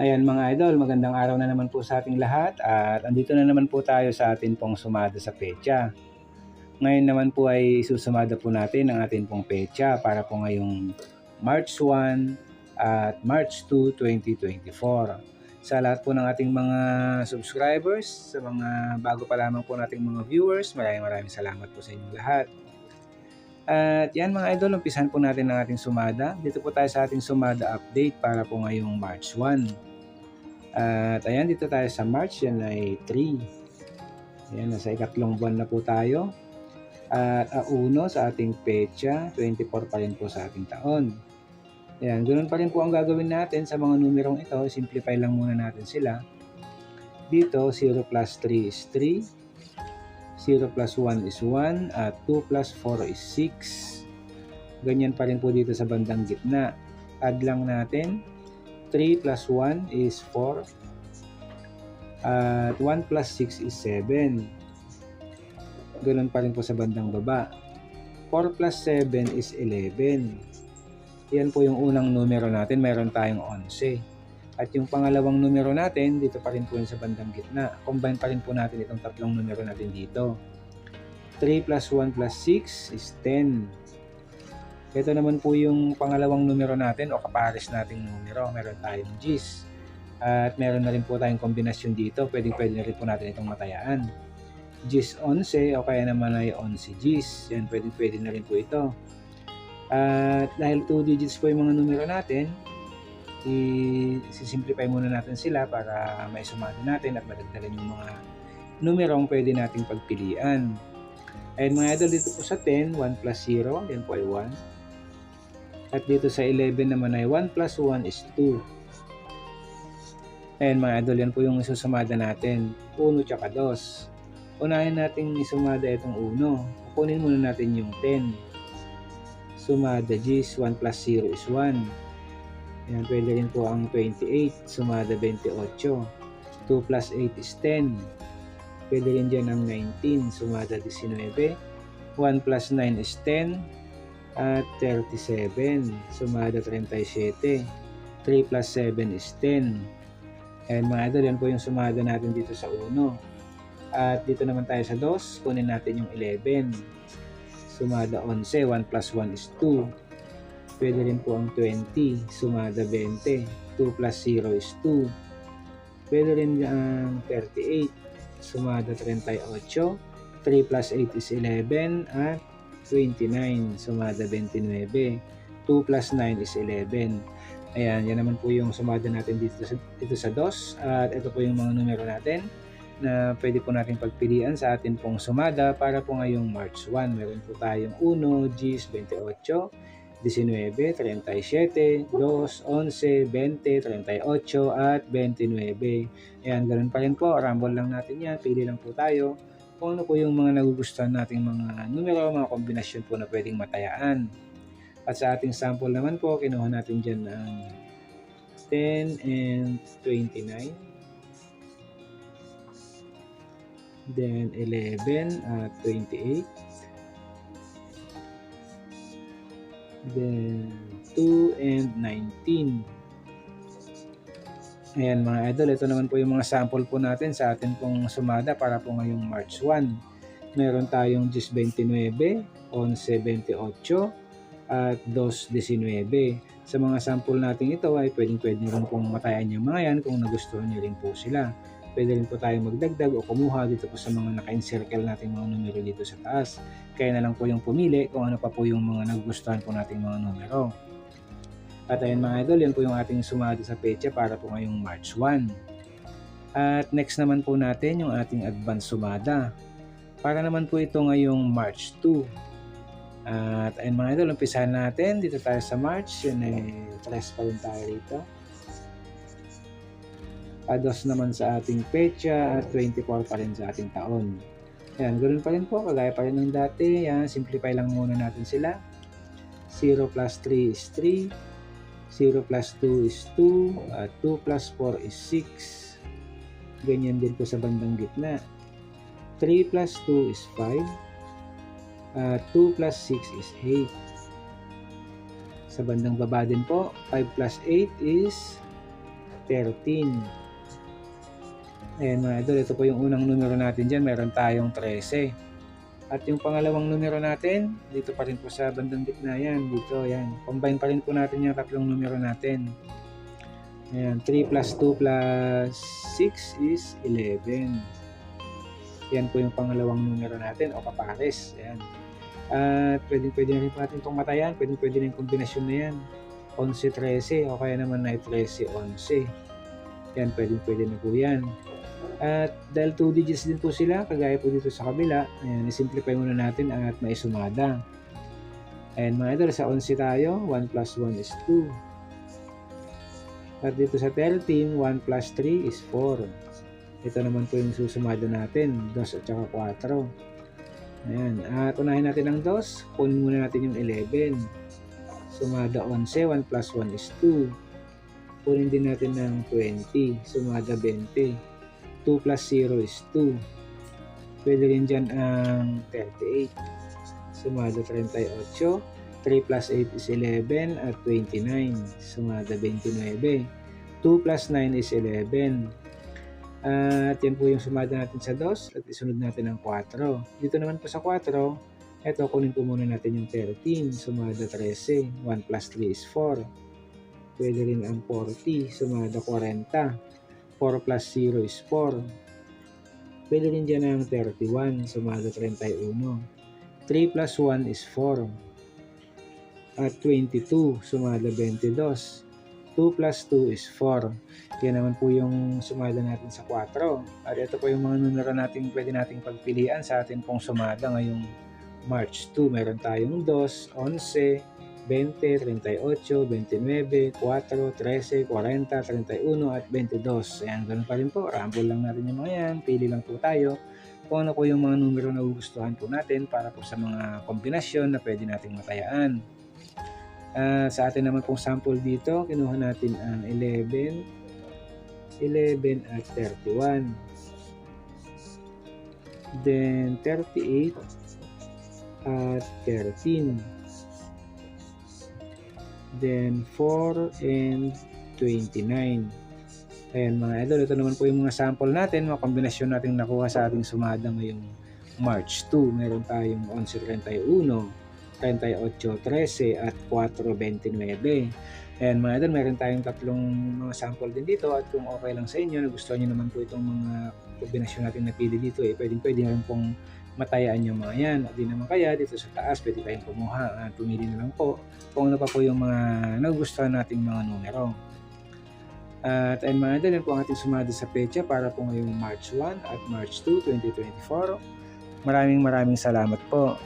Ayan mga idol, magandang araw na naman po sa ating lahat at andito na naman po tayo sa atin pong sumada sa pecha. Ngayon naman po ay susumada po natin ang atin pong pecha para po ngayong March 1 at March 2, 2024. Sa lahat po ng ating mga subscribers, sa mga bago pa lamang po nating mga viewers, maraming maraming salamat po sa inyong lahat. At yan mga idol, umpisan po natin ang ating sumada. Dito po tayo sa ating sumada update para po ngayong March 1. At ayan, dito tayo sa March, yan ay 3. Ayan, nasa ikatlong buwan na po tayo. At auno sa ating pecha, 24 pa rin po sa ating taon. Ayan, ganoon pa rin po ang gagawin natin sa mga numerong ito. Simplify lang muna natin sila. Dito, 0 plus 3 is 3. 0 plus 1 is 1. At 2 plus 4 is 6. Ganyan pa rin po dito sa bandang gitna. Add lang natin 3 plus 1 is 4. At 1 plus 6 is 7. Ganun pa rin po sa bandang baba. 4 plus 7 is 11. Yan po yung unang numero natin. Meron tayong 11. At yung pangalawang numero natin, dito pa rin po yun sa bandang gitna. Combine pa rin po natin itong tatlong numero natin dito. 3 plus 1 plus 6 is 10. Ito naman po yung pangalawang numero natin o kapares nating numero. Meron tayong G's. At meron na rin po tayong kombinasyon dito. Pwede pwede na rin po natin itong matayaan. G's 11 o kaya naman ay 11 G's. Yan, pwede pwede na rin po ito. At dahil 2 digits po yung mga numero natin, i-simplify muna natin sila para may sumati natin at madagdagan yung mga numerong pwede nating pagpilian. Ayun mga idol, dito po sa 10, 1 plus 0, yan po ay 1. At dito sa 11 naman ay 1 plus 1 is 2. Ayan mga idol, yan po yung isusumada natin. 1 tsaka 2. Unahin natin isumada itong 1. Kukunin muna natin yung 10. Sumada G's, 1 plus 0 is 1. Ayan, pwede rin po ang 28. Sumada 28. 2 plus 8 is 10. Pwede rin dyan ang 19. Sumada 19. 1 plus 9 is 10 at 37. Sumada 37. 3 plus 7 is 10. And mga idol, yan po yung sumada natin dito sa 1. At dito naman tayo sa 2, kunin natin yung 11. Sumada 11, 1 plus 1 is 2. Pwede rin po ang 20, sumada 20. 2 plus 0 is 2. Pwede rin ang 38, sumada 38. 3 plus 8 is 11 at 29, sumada 29. 2 plus 9 is 11. Ayan, yan naman po yung sumada natin dito sa, dito sa DOS. At ito po yung mga numero natin na pwede po natin pagpilian sa atin pong sumada para po ngayong March 1. Meron po tayong 1, Gs 28, 19, 37, 2, 11, 20, 38, at 29. Ayan, ganun pa rin po. Rumble lang natin yan. Pili lang po tayo kung ano po yung mga nagugustuhan nating mga numero, mga kombinasyon po na pwedeng matayaan. At sa ating sample naman po, kinuha natin dyan ang 10 and 29. Then 11 at 28. Then 2 and 19. Ayan mga idol, ito naman po yung mga sample po natin sa atin pong sumada para po ngayong March 1. Meron tayong 10.29, 11.28, at 2.19. Sa mga sample natin ito ay pwedeng pwede rin pong matayan yung mga yan kung nagustuhan nyo rin po sila. Pwede rin po tayong magdagdag o kumuha dito po sa mga naka-encircle natin mga numero dito sa taas. Kaya na lang po yung pumili kung ano pa po yung mga nagustuhan po nating mga numero. At ayun mga idol, yan po yung ating sumado sa pecha para po ngayong March 1. At next naman po natin yung ating advance sumada. Para naman po ito ngayong March 2. At ayun mga idol, umpisahan natin. Dito tayo sa March. Yan ay tres pa rin tayo rito. Ados naman sa ating pecha at 24 pa rin sa ating taon. Ayan, ganoon pa rin po. Kagaya pa rin ng dati. Yan, simplify lang muna natin sila. 0 plus 3 is 3. 0 plus 2 is 2, at 2 plus 4 is 6. Ganyan din po sa bandang gitna. 3 plus 2 is 5, at 2 plus 6 is 8. Sa bandang baba din po, 5 plus 8 is 13. Ayan mga idol, ito po yung unang numero natin dyan. Meron tayong 13. At yung pangalawang numero natin, dito pa rin po sa bandang gitna yan. Dito, yan. Combine pa rin po natin yung tatlong numero natin. Ayan, 3 plus 2 plus 6 is 11. Yan po yung pangalawang numero natin o kapares. Ayan. At pwede, pwede na rin po natin itong matayan. Pwede, pwede na yung kombinasyon na yan. 11-13 o kaya naman na 13-11. Yan, pwede, pwede na po yan. At dahil 2 digits din po sila, kagaya po dito sa kabila, ayan, isimplify muna natin at maisumada. Ayan mga idol, sa 11 tayo, 1 plus 1 is 2. At dito sa 13, 1 plus 3 is 4. Ito naman po yung susumada natin, 2 at saka 4. Ayan, at unahin natin ang 2, kunin muna natin yung 11. Sumada 11, 1 plus 1 is 2. Kunin din natin ng 20, sumada 20. 2 plus 0 is 2. Pwede rin dyan ang 38. Sumada 38. 3 plus 8 is 11 at 29. Sumada 29. 2 plus 9 is 11. At yan po yung sumada natin sa 2 at isunod natin ang 4. Dito naman po sa 4, eto kunin po muna natin yung 13. Sumada 13. 1 plus 3 is 4. Pwede rin ang 40. Sumada 40. 4 plus 0 is 4. Pwede rin dyan ang 31, sumada 31. 3 plus 1 is 4. At 22, sumada 22. 2 plus 2 is 4. Yan naman po yung sumada natin sa 4. At ito po yung mga numero natin pwede nating pagpilian sa atin pong sumada ngayong March 2. Meron tayong 2, 11, 20, 38, 29, 4, 13, 40, 31 at 22. Ayan, ganun pa rin po. Rumble lang natin yung mga yan. Pili lang po tayo kung ano po yung mga numero na gugustuhan po natin para po sa mga kombinasyon na pwede nating matayaan. Ah, sa atin naman pong sample dito, kinuha natin ang 11, 11 at 31. Then 38 at 13 then 4 and 29. Ayan mga idol, ito naman po yung mga sample natin, mga kombinasyon natin nakuha sa ating sumada ngayong March 2. Meron tayong 11.31, 38.13 at 4.29. Ayan mga idol, meron tayong tatlong mga sample din dito at kung okay lang sa inyo, nagustuhan nyo naman po itong mga kombinasyon natin napili dito, eh, pwedeng pwede na rin pong matayaan yung mga yan. At naman kaya dito sa taas, pwede kayong kumuha. At pumili na lang po kung ano pa po yung mga nagustuhan nating mga numero. At idol, yan po ang ating sumada sa pecha para po ngayong March 1 at March 2, 2024. Maraming maraming salamat po.